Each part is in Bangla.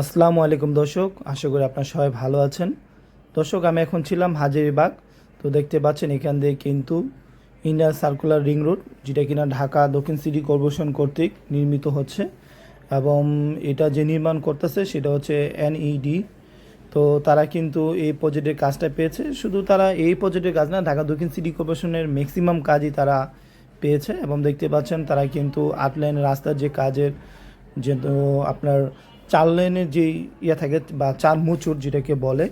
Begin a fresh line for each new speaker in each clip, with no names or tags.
আসসালামু আলাইকুম দর্শক, আশা করি আপনার সবাই ভালো আছেন। দর্শক, আমি এখন ছিলাম হাজারিবাগ তো দেখতে পাচ্ছেন এখান দিয়ে কিন্তু ইন্ডিয়ান সার্কুলার রিং রোড, যেটা কিনা ঢাকা দক্ষিণ সিটি কর্পোরেশন কর্তৃক নির্মিত হচ্ছে। এবং এটা যে নির্মাণ করতেছে, সেটা হচ্ছে এনইডি তো তারা কিন্তু এই প্রজেক্টের কাজটা পেয়েছে। শুধু তারা এই প্রজেক্টের কাজ না, ঢাকা দক্ষিণ সিটি কর্পোরেশনের ম্যাক্সিমাম কাজই তারা পেয়েছে। এবং দেখতে পাচ্ছেন তারা কিন্তু আট লাইন রাস্তার যে কাজের, যে আপনার চার লাইনের যে ইয়ে থাকে বা চার মুচুর যেটাকে বলে,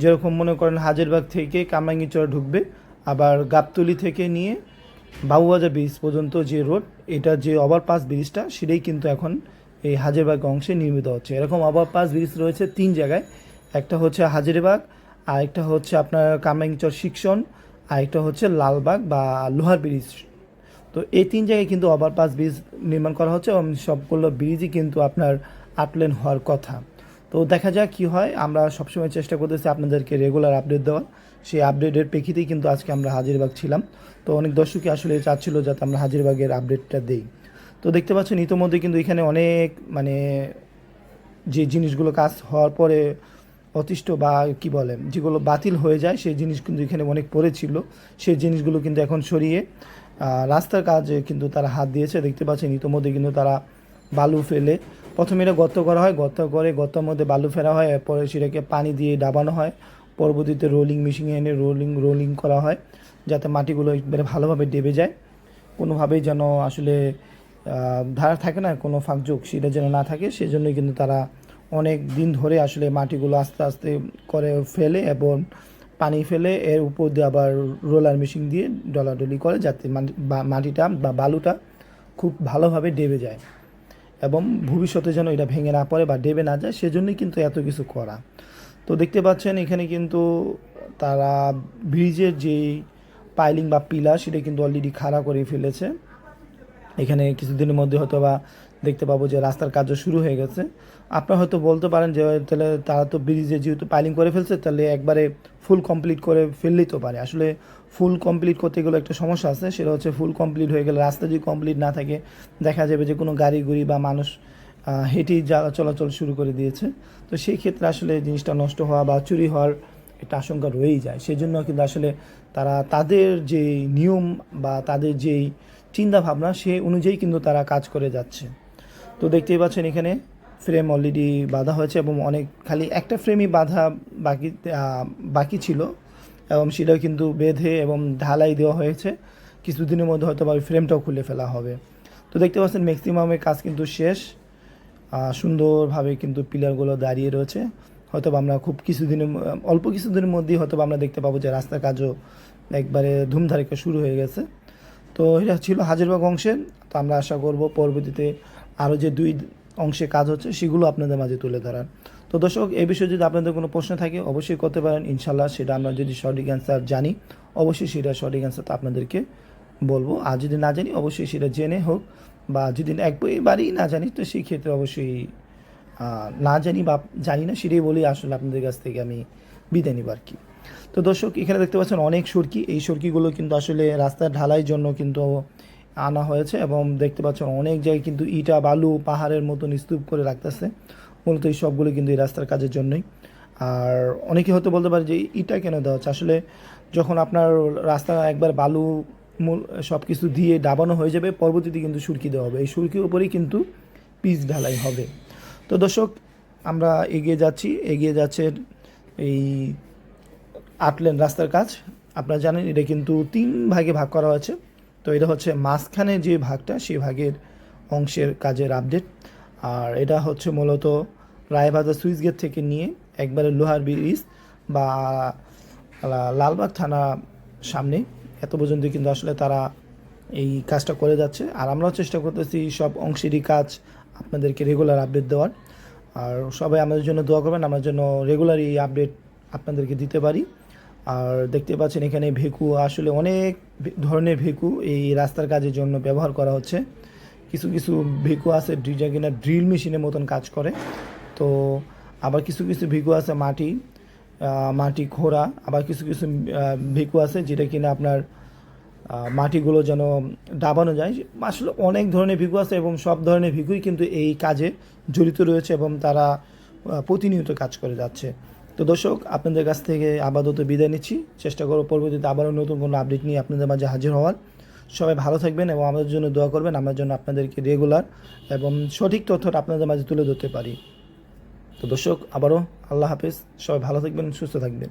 যেরকম মনে করেন হাজারবাগ থেকে কামরাঙ্গিচর ঢুকবে, আবার গাবতলি থেকে নিয়ে বাবুবাজার ব্রিজ পর্যন্ত যে রোড এটা যে ওভারপাস ব্রিজটা সেটাই কিন্তু এখন এই হাজারবাগ অংশে নির্মিত হচ্ছে। এরকম ওভারপাস ব্রিজ রয়েছে তিন জায়গায়। একটা হচ্ছে হাজারিবাগ, আরেকটা হচ্ছে আপনার কামরাঙ্গিচর শিক্ষণ আরেকটা হচ্ছে লালবাগ বা লোহার ব্রিজ তো এই তিন জায়গায় কিন্তু ওভারপাস ব্রিজ নির্মাণ করা হচ্ছে এবং সবগুলো ব্রিজই কিন্তু আপনার আট লেন হওয়ার কথা। তো দেখা যাক কি হয়। আমরা সবসময় চেষ্টা করতেছি আপনাদেরকে রেগুলার আপডেট দেওয়ার। সেই আপডেটের প্রেক্ষিতেই কিন্তু আজকে আমরা হাজিরবাগ ছিলাম। তো অনেক দর্শকই আসলে চাচ্ছিল যাতে আমরা হাজিরবাগের আপডেটটা দেই। তো দেখতে পাচ্ছেন ইতোমধ্যে কিন্তু এখানে অনেক মানে যে জিনিসগুলো কাজ হওয়ার পরে অতিষ্ঠ বা কি বলে যেগুলো বাতিল হয়ে যায়, সেই জিনিস কিন্তু এখানে অনেক পড়েছিল সেই জিনিসগুলো কিন্তু এখন সরিয়ে রাস্তার কাজে কিন্তু তারা হাত দিয়েছে। দেখতে পাচ্ছেন ইতোমধ্যে কিন্তু তারা বালু ফেলে প্রথমে এটা গর্ত করা হয়, গর্ত করে গর্তের মধ্যে বালু ফেলা হয়, এরপরে সেটাকে পানি দিয়ে ডাবানো হয়। পরবর্তীতে রোলিং মেশিনে এনে রোলিং রোলিং করা হয়, যাতে মাটিগুলো একবারে ভালোভাবে ডেবে যায়। কোনোভাবেই যেন আসলে ধার থাকে না, কোনো ফাঁকযোগ সেটা যেন না থাকে, সেজন্যই কিন্তু তারা অনেক দিন ধরে আসলে মাটিগুলো আস্তে আস্তে করে ফেলে এবং পানি ফেলে, এর উপর দিয়ে আবার রোলার মেশিন দিয়ে ডলাডলি করে, যাতে মাটিটা বা বালুটা খুব ভালোভাবে ডেবে যায়। এবং ভবিষ্যতে যেন এটা ভেঙে না পড়ে বা ডেবে না যায়, সেজন্যই কিন্তু এত কিছু করা। তো দেখতে পাচ্ছেন এখানে কিন্তু তারা ব্রিজের যেই পাইলিং বা পিলার, সেটা কিন্তু অলরেডি খাড়া করে ফেলেছে। এখানে কিছুদিনের মধ্যে হয়তো বা দেখতে পাবো যে রাস্তার কাজও শুরু হয়ে গেছে। আপনারা হয়তো বলতে পারেন যে, তাহলে তারা তো ব্রিজে যেহেতু পাইলিং করে ফেলছে, তাহলে একবারে ফুল কমপ্লিট করে ফেললেই তো পারে। আসলে ফুল কমপ্লিট করতে গেলে একটা সমস্যা আছে, সেটা হচ্ছে ফুল কমপ্লিট হয়ে গেলে রাস্তা যদি কমপ্লিট না থাকে, দেখা যাবে যে কোনো গাড়ি গুড়ি বা মানুষ হেঁটেই যা, চলাচল শুরু করে দিয়েছে। তো সেই ক্ষেত্রে আসলে জিনিসটা নষ্ট হওয়া বা চুরি হওয়ার একটা আশঙ্কা রয়েই যায়। সেই জন্য কিন্তু আসলে তারা তাদের যে নিয়ম বা তাদের যেই চিন্তা ভাবনা সে অনুযায়ী কিন্তু তারা কাজ করে যাচ্ছে। তো দেখতেই পাচ্ছেন এখানে ফ্রেম অলরেডি বাঁধা হয়েছে এবং অনেক খালি একটা ফ্রেমই বাঁধা বাকি বাকি ছিল এবং সেটাও কিন্তু বেঁধে এবং ঢালাই দেওয়া হয়েছে। কিছুদিনের মধ্যে হয়তো বা ওই ফ্রেমটাও খুলে ফেলা হবে। তো দেখতে পাচ্ছেন ম্যাক্সিমামের কাজ কিন্তু শেষ। সুন্দরভাবে কিন্তু পিলারগুলো দাঁড়িয়ে রয়েছে। হয়তো আমরা খুব কিছুদিনের অল্প কিছুদিনের মধ্যেই হয়তো আমরা দেখতে পাবো যে রাস্তার কাজও একবারে ধুমধারিকা শুরু হয়ে গেছে। তো এটা ছিল হাজিরবাগ অংশের তো আমরা আশা করব পরবর্তীতে আরও যে দুই অংশে কাজ হচ্ছে, সেগুলো আপনাদের মাঝে তুলে ধরার। তো দর্শক, এই বিষয়ে যদি আপনাদের কোনো প্রশ্ন থাকে, অবশ্যই করতে পারেন ইনশাল্লাহ সেটা আমরা যদি সঠিক অ্যান্সার জানি, অবশ্যই সেটা সঠিক তো আপনাদেরকে বলব। আর যদি না জানি, অবশ্যই সেটা জেনে হোক, বা যদি একবারই না জানি, তো সেই ক্ষেত্রে অবশ্যই না জানি বা জানি না, সেটাই বলি আসলে আপনাদের কাছ থেকে আমি বিদায় নিব আর কি। তো দর্শক, এখানে দেখতে পাচ্ছেন অনেক সরকি। এই সরকিগুলো কিন্তু আসলে রাস্তার ঢালাই জন্য কিন্তু আনা হয়েছে এবং দেখতে পাচ্ছেন অনেক জায়গায় কিন্তু ইটা, বালু, পাহাড়ের মতন স্তূপ করে রাখতেছে। মূলত এই সবগুলো কিন্তু এই রাস্তার কাজের জন্যই। আর অনেকে হয়তো বলতে পারে যে ইটা কেন দেওয়া হচ্ছে? আসলে যখন আপনার রাস্তা একবার বালু মূল সব কিছু দিয়ে ডাবানো হয়ে যাবে, পরবর্তীতে কিন্তু সুরকি দেওয়া হবে। এই সুরকির উপরেই কিন্তু পিচ ঢালাই হবে। তো দর্শক, আমরা এগিয়ে যাচ্ছি। এগিয়ে যাচ্ছে এই আটলেন রাস্তার কাজ। আপনারা জানেন, এটা কিন্তু তিন ভাগে ভাগ করা হয়েছে। তো এটা হচ্ছে মাঝখানে যে ভাগটা সেই ভাগের অংশের কাজের আপডেট আর এটা হচ্ছে মূলত রায়বাজার সুইচ গেট থেকে নিয়ে একবারে লোহার ব্রিজ বা লালবাগ থানা সামনে। এত পর্যন্ত কিন্তু আসলে তারা এই কাজটা করে যাচ্ছে। আর আমরাও চেষ্টা করতেছি সব অংশেরই কাজ আপনাদেরকে রেগুলার আপডেট দেওয়ার। আর সবাই আমাদের জন্য দোয়া করবেন, আমার জন্য রেগুলার এই আপডেট আপনাদেরকে দিতে পারি। আর দেখতে পাচ্ছেন এখানে ভেকু, আসলে অনেক ধরনের ভেকু এই রাস্তার কাজের জন্য ব্যবহার করা হচ্ছে। কিছু কিছু ভেকু আছে যেটা কিনা ড্রিল মেশিনের মতন কাজ করে। তো আবার কিছু কিছু ভেকু আছে মাটি মাটি খোঁড়া, আবার কিছু কিছু ভেকু আছে যেটা কিনা আপনার মাটিগুলো যেন দাবানো যায়। আসলে অনেক ধরনের ভিকু আছে এবং সব ধরনের ভিকুই কিন্তু এই কাজে জড়িত রয়েছে এবং তারা প্রতিনিয়ত কাজ করে যাচ্ছে। তো দর্শক, আপনাদের কাছ থেকে আপাতত বিদায় নিচ্ছি। চেষ্টা করব পরবর্তীতে আবারও নতুন কোনো আপডেট নিয়ে আপনাদের মাঝে হাজির হওয়ার। সবাই ভালো থাকবেন এবং আমাদের জন্য দোয়া করবেন। আমরা জন্য আপনাদেরকে রেগুলার এবং সঠিক তথ্যটা আপনাদের মাঝে তুলে ধরতে পারি। তো দর্শক, আবারও আল্লাহ হাফেজ। সবাই ভালো থাকবেন, সুস্থ থাকবেন।